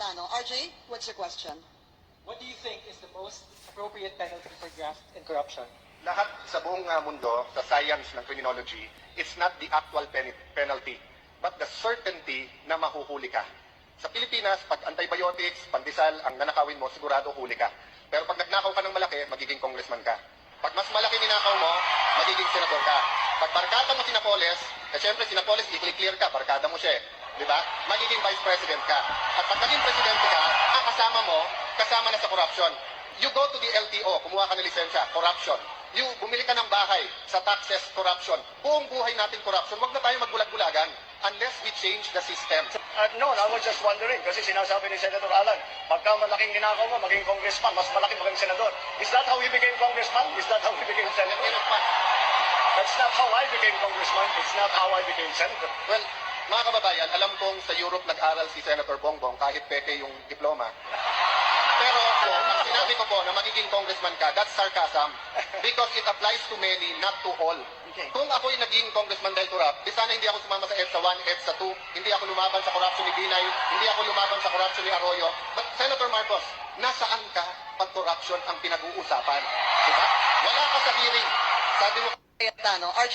Cayetano. RJ, what's your question? What do you think is the most appropriate penalty for graft and corruption? lahat sa buong uh, mundo, sa science ng criminology, it's not the actual pen- penalty, but the certainty na mahuhuli ka. Sa Pilipinas, pag antibiotics, pandesal, ang nanakawin mo, sigurado huli ka. Pero pag nagnakaw ka ng malaki, magiging congressman ka. Pag mas malaki ninakaw mo, magiging senador ka. Pag barkada mo si Napoles, eh syempre si Napoles, i-clear ka, barkada mo siya eh. Di ba? Magiging vice president ka. At pag naging presidente ka, ang kasama mo, kasama na sa corruption. You go to the LTO, kumuha ka ng lisensya, corruption. You, bumili ka ng bahay sa taxes, corruption. Buong buhay natin corruption. Huwag na tayo magbulag-bulagan unless we change the system. Uh, no, I was just wondering, kasi sinasabi ni Senator Alan, pagka malaking ginagawa mo, maging congressman, mas malaki maging senador. Is that how he became congressman? Is that how he became senator? Not how I became congressman. It's not how I became senator. Well, mga kababayan, alam kong sa Europe nag-aral si Senator Bongbong kahit peke yung diploma. Pero po, ang sinabi ko po na magiging congressman ka, that's sarcasm. Because it applies to many, not to all. Okay. Kung ako'y naging congressman dahil corrupt, di sana hindi ako sumama sa EDSA 1, EDSA 2, hindi ako lumaban sa corruption ni Binay, hindi ako lumaban sa corruption ni Arroyo. But Senator Marcos, nasaan ka pag corruption ang pinag-uusapan? Di ba? Wala ka sa hearing. Sabi mo, Cayetano. RJ,